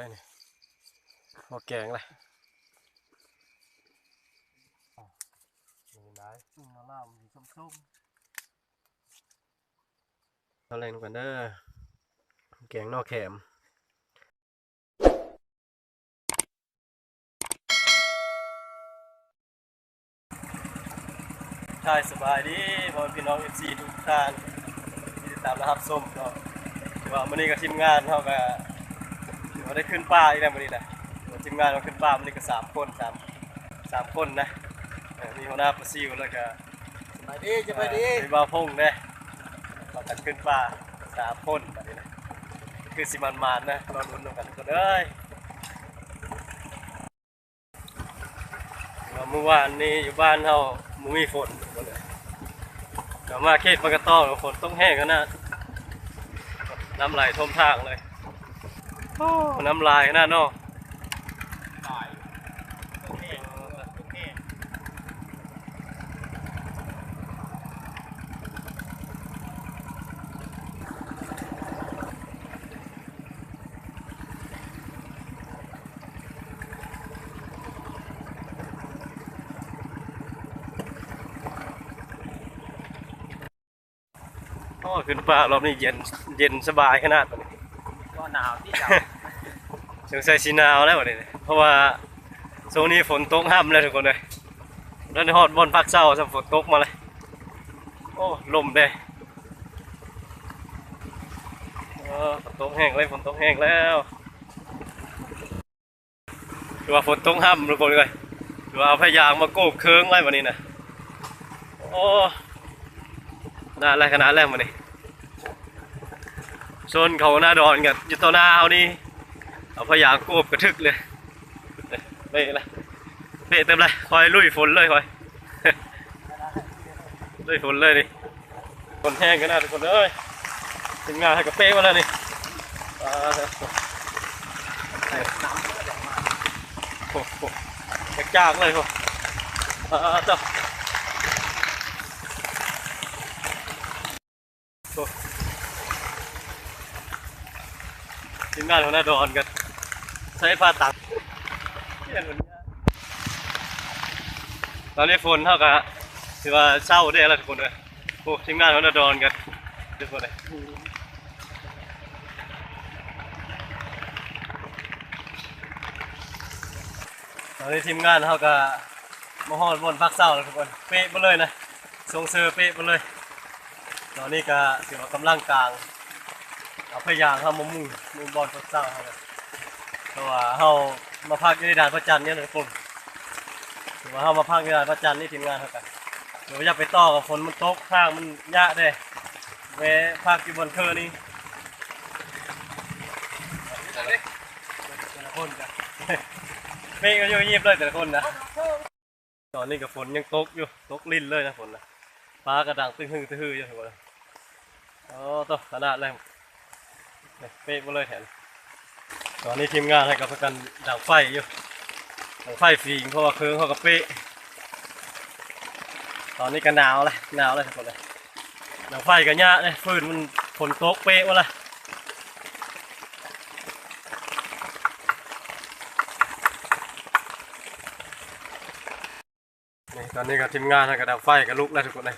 ได้นี่พอแกงเลยนี่ได้อืมมะนาวมีส้มเอาแรงกันเด้อแกงนอกแขมใช่สบายดีพ่อพี่น้องเอฟซีทุกท่านที่ติดตามนะครับส้มเนาะถือว่ามื้อนี้ก็ทีมงานเขาก็ถื อว่าได้ขึ้นป่าอีกแล้วมื้อนี้นะถือว่าทีมงานเราขึ้นป่ามื้อนี้ก็สามคนสามสามคนนะเออมีหัวหน้าประซิวแล้วก็ๆสบายดีสบายดีมีบ่าวพงเนี่ยเรากันขึ้นป่าสามคนแบบนี้นะคือสิมันมานๆนะเราลุ้นกันทุกคนเอ้ยว่าเมื่อวานนี้อยู่บ้านเรามุมีฝนทุกคนเลยเดี๋ยวมาเขตปากกะต้องฝนต้องแห้งกันนะน้ำไหลท่วมทางเลยโอ้ น้ำลายขนาดนอกตายโอเคโอขึ้นป่ารอบนี้เย็นเย็นสบายขนาดนี้ก็หนาวที่จะ สงสัยสีหนาวแล้ววันนี้เพราะว่าโซนนี้ฝนตกห้ามเลยทุกคนเลยแล้วในฮอดบนพักเศร้าสัฝนตกมาเลยโอ้ลมเลยเออฝนตกแห้งเลยฝนตกแห้งแล้วคือว่าฝนตกห้ามทุกคนเลยคือว่าเอายางมาโกบเคืองไว้วันนี้นะโอ้น่าอะไรขนาดแรกวันนี้โซนเขาหน้าดอนกับอยู่ต่อหน้าเอานี่ เอาพยางโกบกระทึกเลยเละละเละเต็มเลยคอยลุยฝนเลยคอยลุยฝนเลยดิฝนแห้งกันนะทุกคนเอ้ยถึงงานให้กาแฟมาแล้วนี่อ่าโอ้โหจากเลยพออ่าเจ้าโอ้ทีมงานของน้าดอนกัน ใช้ผ้าตักตอนนี้ฝนเท่ากับถือว่าเศร้าได้แล้วทุกคนเลยโอ้ทีมงานเขาจะดอนกันทุกคนเลยตอนนี้ทีมงานเขาก็มาฮอดบนพักเศร้าแล้วทุกคนเป๊ะมาเลยนะทรงเซอร์เป๊ะมาเลย ตอนนี้ก็ถือว่ากำลังกลางเอาพยายามเข้ามมุ่งมุ่งบอลพักเศร้าเขา ว่าเฮามาพักอยู่ในด่านพระจันทร์เนี่ยนะทุกคนถือว่าเฮามาพักในด่านพระจันทร์นี่ทีมงานเท่ากันเดี๋ยวอยาไปต่อกับฝนมันตกข้างมันยะเด้แวะพักอยู่บนเคอนี่แต่ละคนกันเมฆก็อยู่งยิบเลยแต่ละคนนะตอนนี้กับฝนยังตกอยู่ตกลิ้นเลยนะฝนนะฟ้ากระดังตึ้งหึ่งตึ้งฮืออยู่ทุกคนอ๋อตัวขนาดแรงเนี่ยเป๊ะมาเลยแถม ตอนนี้ทีมงานให้กับประกันดังไฟอยู่ดังไฟฟิงเพราะว่าเครื่องเขากระเปะตอนนี้ก็หนาวเลยหนาวเลยทุกคนเลยดังไฟกันยะเลยฟืนมันฝนตกเป๊ะวะละนี่ตอนนี้ก็ทีมงานให้กับดังไฟกับลุกแล้วทุกคนเลย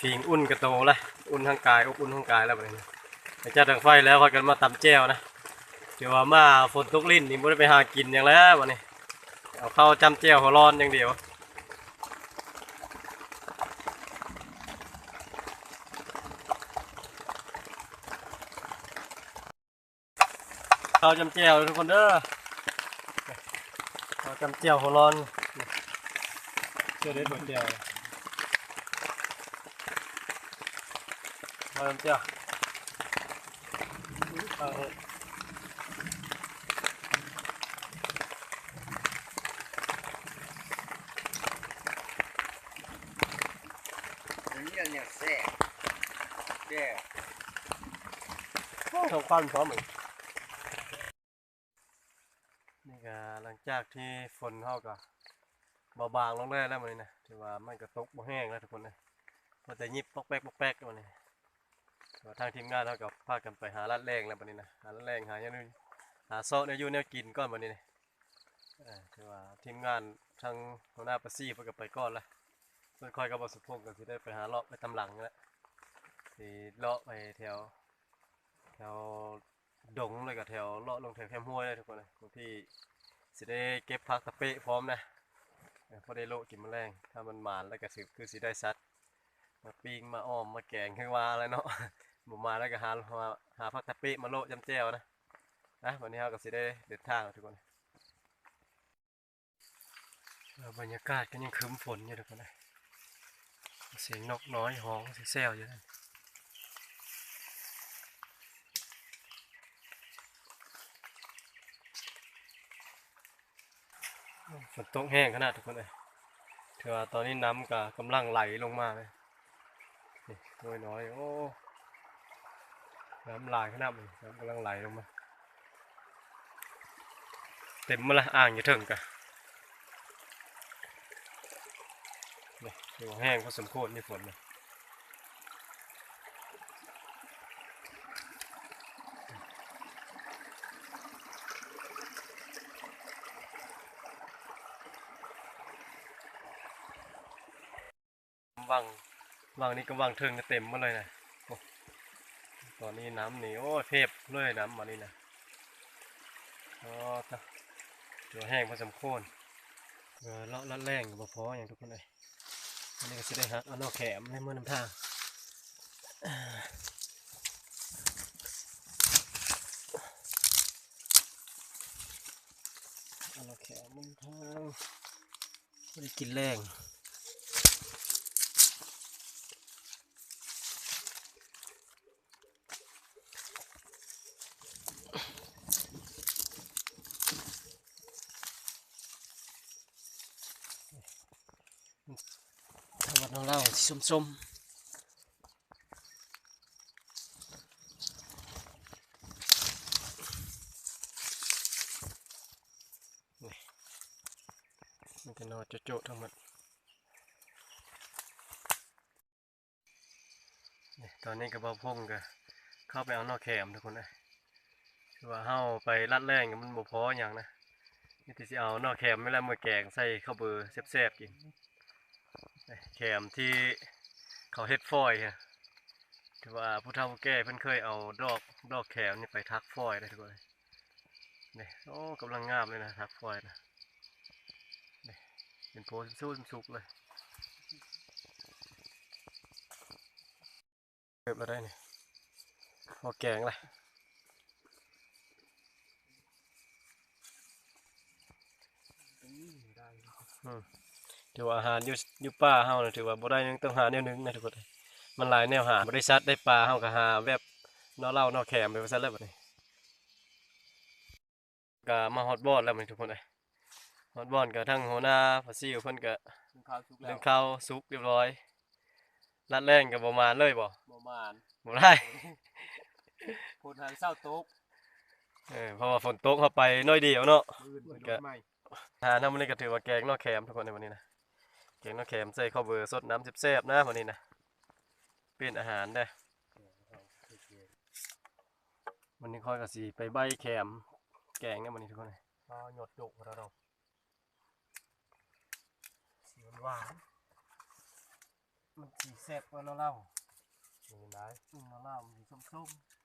ฟิงอุ่นกระโตแล้วอุ่นทางกายอบอุ่นทางกายแล้วแบบนี้หลังจากดังไฟแล้วคอยกันมาตำแจ้วนะ เดี๋ยวว่ามาฝนตกลิ้นนี่ม่ได้ไปหากินอย่างแล้ววันนี้เอาเข้าจำเจียวหัวร้อนอย่างเดียวข้าวจำเจียวทุกคนเด้อข้าวจำเจียวหัวร้อนเชื่อได้หัวเจียวข้าวจำเจียว เอาอย่างนี้เนี่ยแซ่แซ่ทำความพร้อมเหมือนนี่ก็หลังจากที่ฝนเข้าก็เบาบางลงได้แล้วมันนี่นะถือว่ามันก็ตกบ่แห้งแล้วทุกคนนะมันจะยิบปอกแป๊กปอกแป๊กมันนี่ทางทีมงานเขาก็พากันไปหาลัดแรงแล้วมันนี่นะหาลัดแรงหาอย่างนี้หาโซะเนี่ยอยู่แนวกินก่อนวันนี้นี่เออถือว่าทีมงานทางหัวหน้าประซี่เพิ่นก็ไปก่อนละ ส่วนค่อยกับบสุพงศ์ก็สิได้ไปหาเลาะไปตำหลังนี่แหละสิเลาะไปแถว แถวดงเลยกับแถวเลาะลงแถวแคมห้วยเลยทุกคนเลยบางทีสิได้เก็บผักตะเปะพร้อมนะเออพอได้โลกินแมลงถ้ามันหมานแล้วก็สิคือสิได้ซัดมาปิ้งมาอ้อมมาแกงคือว่าแล้วเนาะบ่มาแล้วก็หาหาหาผักตะเปะมาโลจำแจวนะนะวันนี้เราก็สิได้เดินทางแล้วทุกคนบรรยากาศก็ยังครึ้มฝนอยู่ทุกคนเลย เสียงนกน้อยฮ้องแซวอยู่นั่นฝนตกแห้งขนาดทุกคนเลยถือตอนนี้น้ำก็กำลังไหลลงมาเลยนี่น้อยน้อยโอ้น้ำลายขนาดนี้น้ำกำลังไหลลงมา เต็มมาละอ่างอย่าถึงกะนี่ ถือว่าแห้งพอสมควรนี่ฝนนะวังวังนี้ก็วังเทิงก็เต็มหมาเลยนะโอ้ตอนนี้น้ำนี่โอ้เทพเลยน้ำมานี่นะอ๋อจ้ะถือว่าแห้งพอสมควรเออเลาะละแรงอยู่บ่พออย่างทุกคนเลย อันนี้ก็สิได้ฮักเอานอกแขมในมือน้ำทางเอานอกแขมมือทางไม่ได้กินแรง ทำวันของเรา สีส้มๆนี่มันจะนอนโจะๆทั้งหมดตอนนี้กระเป๋าพงก็เข้าไปเอานอกแคมทุกคนเลยคือว่าเฮาไปลัดแรงก็มันบ่พออย่างนะนี่ที่สิเอานอกแคมไม่แล้วมือแกงใส่ข้าวเบอร์แซ่บๆกิน แขมที่เขาเฮ็ดฟอยล์ฮะถือว่าผู้เฒ่าผู้แก่เพิ่นเคยเอาดอกดอกแขมนี่ไปทักฟอยล์เลยทุกคนนี่โอ้กำลังงามเลยนะทักฟอยนะนี่เป็นโพสสู้สุกเลยเก็บมาได้นี่พอแกงเลยอืม ถือว่าอาหารอยู่อยู่ป่าเฮาน่ะถือว่าบ่ได้หยังต้องหาแนวหนึงนะทุกคนเอ้ยมันหลายแนวหาบริษัทได้ปลาเฮาก็หาแบบนอเหล่านอแขมไปว่าซั่นแล้วบัดนี้ก็มาฮอตบอดแล้วมันทุกคนเอ้ยฮอตบอดก็ทั้งหัวหน้าภาษีเพิ่นก็ข้าวสุกแล้เรื่วองข้าวสุกเรียบร้อยรัดแรงก็บ่มาเลยบ่ประมาณบ่ได้คนทางเศร้าโต๊ะเออเพราะว่าฝนตกเข้าไปน้อยเดียวเนาะอื่นมันรก็ถใหม่อาหารทำมื้อนี้ก็ถือว่าแกงนอแขมทุกคนในวันนี้นะ แกงนอแขมใส่ข้าวเบอร์สดน้ำแซ่บๆนะวันนี้นะเป็นอาหารเด้อวันนี้ค่อยกับสีไปใบแคมแกงเนี่ยวันนี้ทุกคนเลยอ๋อหยดจุกเราเราสีหวานๆมันสีแซ่บกว่าเนาะเล่านี่ได้อืมเนาะเล่ามันสีส้มๆ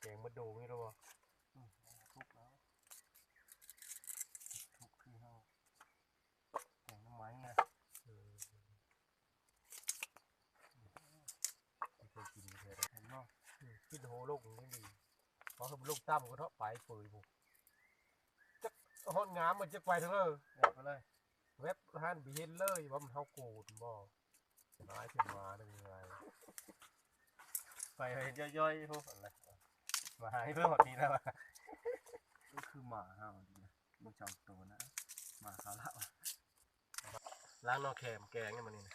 แกงมาดูนี่รู้ป่ะอืมทุกแล้วทุกคือเฮาแกงน้ำไม้ไงเออไม่เคยกินเลย เห็นเนาะคิดโหลงนี่ดีเพราะคือลูกตั้มก็เทาะไปเปื่อยบุจักฮอดงามมันจักไปเถอะเลยเอาไปเลยเว็บหันบีเห็นเลยว่ามันเฮาโกดบ่น้อยขึ้นมาได้ยังไงไปให้ย่อยๆพวกอะไรมาหาให้เพื่อนหมดนี้แล้วอะก็คือหมาเฮาดีนะมันจองตัวนะหมาเขาละล้างนอกแคมแกงเนี่ยมันนี่นะ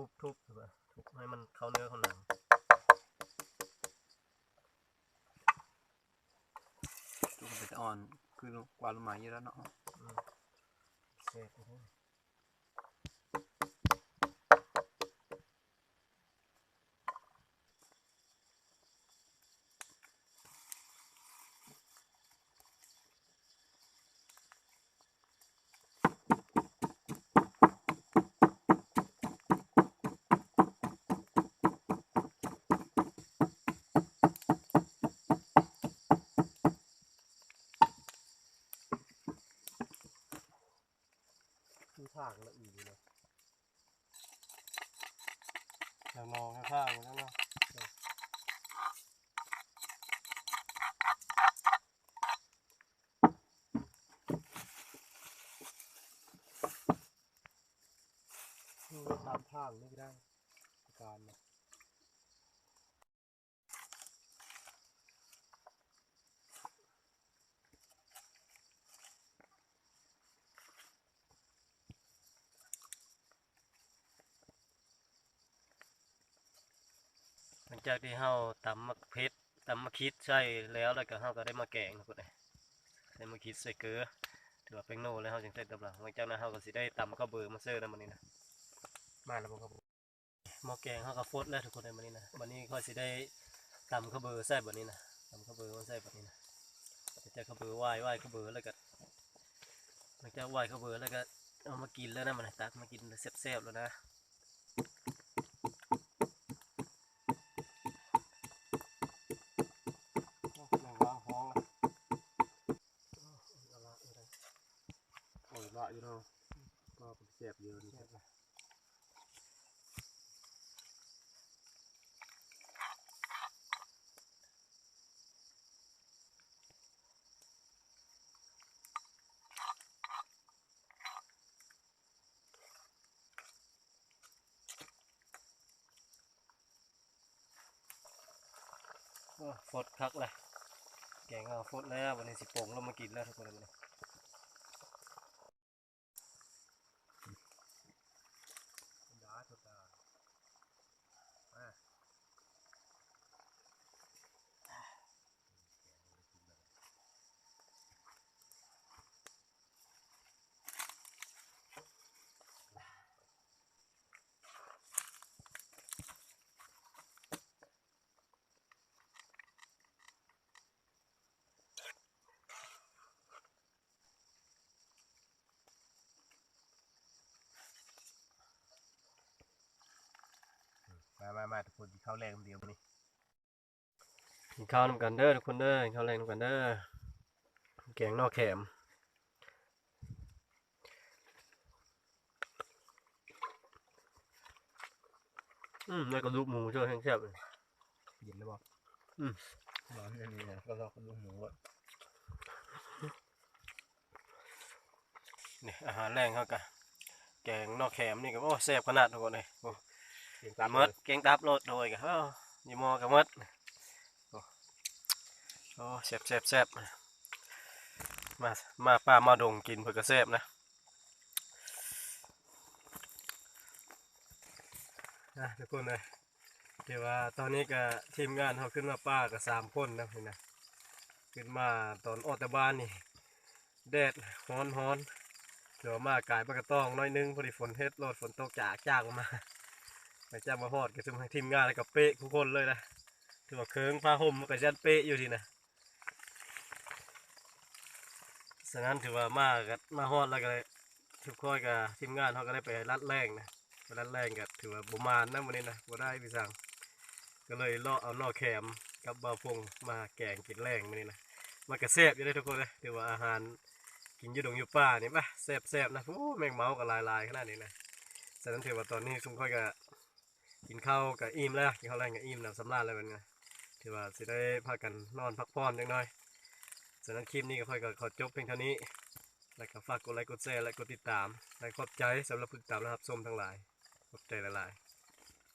ทุบทุบถูกไหมทุบให้มันเข้าเนื้อเข้าหนังทุบมันจะอ่อน คือกว่าลงม้เยอะแล้วเนาะเสร็จ ข้างละอีกเลยแล้วนองข้างๆมันเนาะ คือว่าตามทางนี่ก็ได้การนะ หลั งจากที่เฮาตำมะเพชรตำมะคิดใส่แล้วแล้วก็เฮาก็ได้มาแกงทุกคนเลยใส่มะคิดใส่เกลือถือว่าเป็นโน่แล้วเฮาจึงใส่ตำลังหลังจากนั้นเฮาก็สิได้ตำข้าวเบือมาเสิร์ฟนำมื้อนี้นะมาแล้วครับผมหม้อแกงเขาก็ฟดแล้วทุกคนในวันนี้นะวันนี้ก็สิได้ตำข้าวเบอร์ใส่แบบนี้นะตำข้าวเบอร์มาใส่แบบนี้นะจะข้าวเบอร์ไหว้ไหว้ข้าวเบอร์แล้วก็หลังจากไหว้ข้าวเบอร์แล้วก็เอามากินแล้วนะมันนะตักมากินแซ่บๆแล้วนะ แม่งวางห้องละโอ้ยละอยู่เนาะ ก็เป็นเสียบเยอะนี่ครับโอ้ฟดคักเลยแกงเอาฟดแล้ววันนี้สิโป่งแล้วมากินแล้วทุกคนในวันนี้ ดาตัวตา มามามาทุกคนกินข้าวแรงเดียวมื้อนี้กินข้าวนำกันเด้อทุกคนเด้อกินข้าวแรงนำกันเด้อแกงนอกแขมอืมแล้วก็ลูกหมูช่วยแห้งแซ่บเลยเย็นแล้วบ่อืมร้อนอันนี้นะก็รอกระดูกหมูอะนี่อาหารแรงเขากะแกงนอกแขมนี่ก็โอ้แซ่บขนาดทุกคนเลยโอ้ เสียงตาตามมมดแกงตับโลดโดยกะเอ้ายี่มอกับมดโอ้โอ้แซ่บแซ่บแซ่บมามาป้ามาดงกินเพื่อกระแซ่บนะนะทุกคนเลยเดี๋ยวว่าตอนนี้ก็ทีมงานเขาขึ้นมาป้ากับสามคนนะพี่นะขึ้นมาตอนออกจากบ้านนี่แดดฮ้อนฮ้อนเดี๋ยวมากายปลากระต้องน้อยนึงพอดีฝนเฮ็ดโลดฝนตกจากจ้างมา ไปจ้างมาฮอดก็จะมาทีมงานแล้วกับเป๊ะทุกคนเลยนะถือว่าเคิงผ้าห่มมันก็ยันเป๊ะอยู่ทีนะฉะนั้นถือว่ามากับมาฮอดแล้วก็เลยทุกคนกับทีมงานเขาก็ได้ไปรัดแรงนะไปรัดแรงก็ถือว่าประมาณนะวันนี้นะบ่ได้พี่สังก็เลยลาะเอานอแคมกับบาวพงมาแกงกินแรงวันนี้นะมันก็แซ่บอยู่ได้ทุกคนเลยถือว่าอาหารกินอยู่ดงอยู่ป่านี่ปะแซ่บแซบๆนะโอ้แมงเมาก็ลายลายๆขนาดนี้นะฉะนั้นถือว่าตอนนี้ทุกคนก็ กินข้าวกับอิ่มแล้วกินข้าวแรงกับอิ่มแล้วสำราญแล้วเป็นไงถือว่าสิได้พากันนอนพักผ่อนจังหน่อยฉะนั้นคลิปนี้ก็ค่อยก็ขอจบเพียงเท่านี้ แล้วก็ฝากกดไลค์กดแชร์และกดติดตามและขอบใจสำหรับผู้ติดตามนะครับชมทั้งหลายขอบใจหลายๆ